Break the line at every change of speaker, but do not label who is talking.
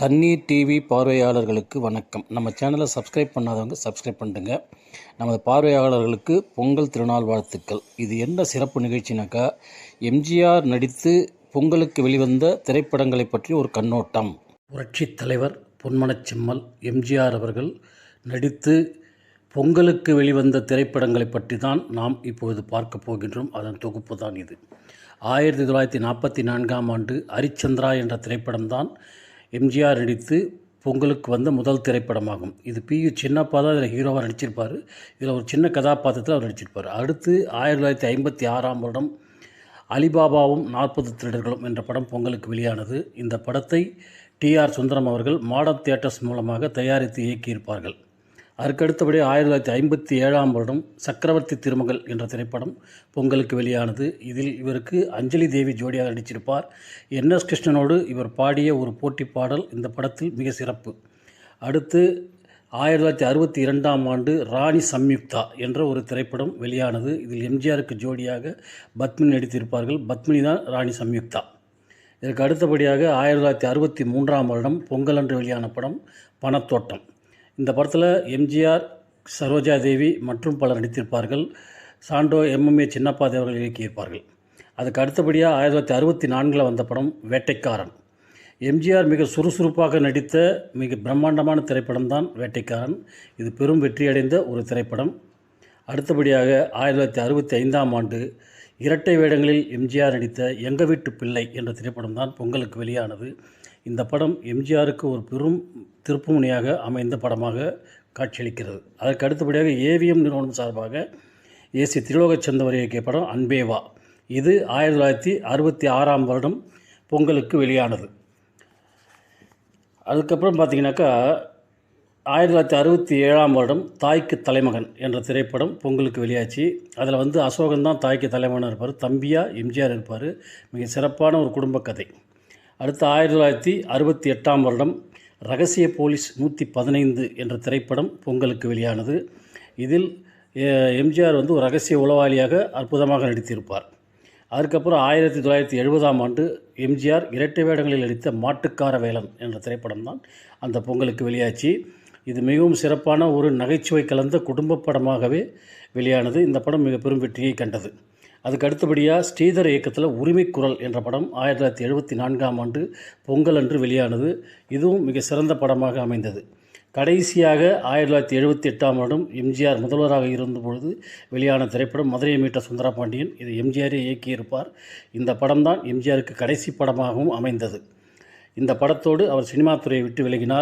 தண்ணீர் டிவி பார்வையாளர்களுக்கு வணக்கம். நம்ம சேனலை சப்ஸ்கிரைப் பண்ணாதவங்க சப்ஸ்கிரைப் பண்ணுங்க நமது பார்வையாளர்களுக்கு பொங்கல் திருநாள் வாழ்த்துக்கள். இது என்ன சிறப்பு நிகழ்ச்சினாக்கா எம்ஜிஆர் நடித்து பொங்கலுக்கு வெளிவந்த திரைப்படங்களை பற்றி ஒரு கண்ணோட்டம். புரட்சித் தலைவர் பொன்மனச்செம்மல் எம்ஜிஆர் அவர்கள் நடித்து பொங்கலுக்கு வெளிவந்த திரைப்படங்களை பற்றி தான் நாம் இப்பொழுது பார்க்க போகின்றோம். அதன் தொகுப்பு தான் இது. ஆயிரத்தி தொள்ளாயிரத்தி நாற்பத்தி நான்காம் ஆண்டு ஹரிச்சந்திரா என்ற திரைப்படம்தான் எம்ஜிஆர் நடித்து பொங்கலுக்கு வந்த முதல் திரைப்படமாகும். இது பி யு சின்னப்பா தான் இதில் ஹீரோவாக நடிச்சிருப்பார். இதில் ஒரு சின்ன கதாபாத்திரத்தில் அவர் நடிச்சிருப்பார். அடுத்து ஆயிரத்தி தொள்ளாயிரத்தி ஐம்பத்தி ஆறாம் வருடம் அலிபாபாவும் நாற்பது திருடர்களும் என்ற படம் பொங்கலுக்கு வெளியானது. இந்த படத்தை டி ஆர் சுந்தரம் அவர்கள் மாடர்ன் தியேட்டர்ஸ் மூலமாக தயாரித்து இயக்கியிருப்பார்கள். அதற்கடுத்தபடி ஆயிரத்தி தொள்ளாயிரத்தி ஐம்பத்தி ஏழாம் வருடம் சக்கரவர்த்தி திருமகள் என்ற திரைப்படம் பொங்கலுக்கு வெளியானது. இதில் இவருக்கு அஞ்சலி தேவி ஜோடியாக நடிச்சிருப்பார். என் எஸ் கிருஷ்ணனோடு இவர் பாடிய ஒரு போட்டி பாடல் இந்த படத்தில் மிக சிறப்பு. அடுத்து ஆயிரத்தி தொள்ளாயிரத்தி அறுபத்தி இரண்டாம் ஆண்டு ராணி சம்யுக்தா என்ற ஒரு திரைப்படம் வெளியானது. இதில் எம்ஜிஆருக்கு ஜோடியாக பத்மினி நடித்திருப்பார்கள். பத்மினி தான் ராணி சம்யுக்தா. இதற்கு அடுத்தபடியாக ஆயிரத்தி தொள்ளாயிரத்தி அறுபத்தி மூன்றாம் வருடம் பொங்கல் அன்று வெளியான படம் பணத்தோட்டம். இந்த படத்தில் எம்ஜிஆர் சரோஜா தேவி மற்றும் பலர் நடித்திருப்பார்கள். சாண்டோ எம்எம்ஏ சின்னப்பா தேவர்கள் இயக்கியிருப்பார்கள். அதுக்கு அடுத்தபடியாக ஆயிரத்தி தொள்ளாயிரத்தி அறுபத்தி நான்கில் வந்த படம் வேட்டைக்காரன். எம்ஜிஆர் மிக சுறுசுறுப்பாக நடித்த மிக பிரம்மாண்டமான திரைப்படம் தான் வேட்டைக்காரன். இது பெரும் வெற்றியடைந்த ஒரு திரைப்படம். அடுத்தபடியாக ஆயிரத்தி தொள்ளாயிரத்தி அறுபத்தி ஐந்தாம் ஆண்டு இரட்டை வேடங்களில் எம்ஜிஆர் நடித்த எங்க வீட்டு பிள்ளை என்ற திரைப்படம் தான் பொங்கலுக்கு வெளியானது. இந்த படம் எம்ஜிஆருக்கு ஒரு பெரும் திருப்புமுனையாக அமைந்த படமாக காட்சியளிக்கிறது. அதற்கு அடுத்தபடியாக ஏவிஎம் நிறுவனம் சார்பாக ஏசி திருலோகச்சந்தவர் இயக்கிய படம் அன்பேவா. இது ஆயிரத்தி தொள்ளாயிரத்தி அறுபத்தி ஆறாம் வருடம் பொங்கலுக்கு வெளியானது. அதுக்கப்புறம் பார்த்தீங்கன்னாக்கா ஆயிரத்தி தொள்ளாயிரத்தி அறுபத்தி ஏழாம் வருடம் தாய்க்கு தலைமகன் என்ற திரைப்படம் பொங்கலுக்கு வெளியாச்சு. அதில் வந்து அசோகன் தான் தாய்க்கு தலைமகனாக இருப்பார். தம்பியாக எம்ஜிஆர் இருப்பார். மிக சிறப்பான ஒரு குடும்ப கதை. அடுத்து ஆயிரத்தி தொள்ளாயிரத்தி அறுபத்தி எட்டாம் வருடம் ரகசிய போலீஸ் நூற்றி பதினைந்து என்ற திரைப்படம் பொங்கலுக்கு வெளியானது. இதில் எம்ஜிஆர் வந்து ஒரு ரகசிய உளவாளியாக அற்புதமாக நடித்திருப்பார். அதுக்கப்புறம் ஆயிரத்தி தொள்ளாயிரத்தி எழுபதாம் ஆண்டு எம்ஜிஆர் இரட்டை வேடங்களில் நடித்த மாட்டுக்கார வேலன் என்ற திரைப்படம் தான் அந்த பொங்கலுக்கு வெளியாச்சு. இது மிகவும் சிறப்பான ஒரு நகைச்சுவை கலந்த குடும்ப படமாகவே வெளியானது. இந்த படம் மிக பெரும் வெற்றியை கண்டது. அதுக்கு அடுத்தபடியாக ஸ்ரீதர் இயக்கத்தில் உரிமைக்குரல் என்ற படம் ஆயிரத்தி தொள்ளாயிரத்தி எழுபத்தி நான்காம் ஆண்டு பொங்கல் அன்று வெளியானது. இதுவும் மிக சிறந்த படமாக அமைந்தது. கடைசியாக ஆயிரத்தி தொள்ளாயிரத்தி எழுபத்தி எட்டாம் ஆண்டும் எம்ஜிஆர் முதல்வராக இருந்தபொழுது வெளியான திரைப்படம் மதுரையை மீட்ட சுந்தரா பாண்டியன் இது எம்ஜிஆரே இயக்கியிருப்பார். இந்த படம்தான் எம்ஜிஆருக்கு கடைசி படமாகவும் அமைந்தது. இந்த படத்தோடு அவர் சினிமா துறையை விட்டு விலகினார்.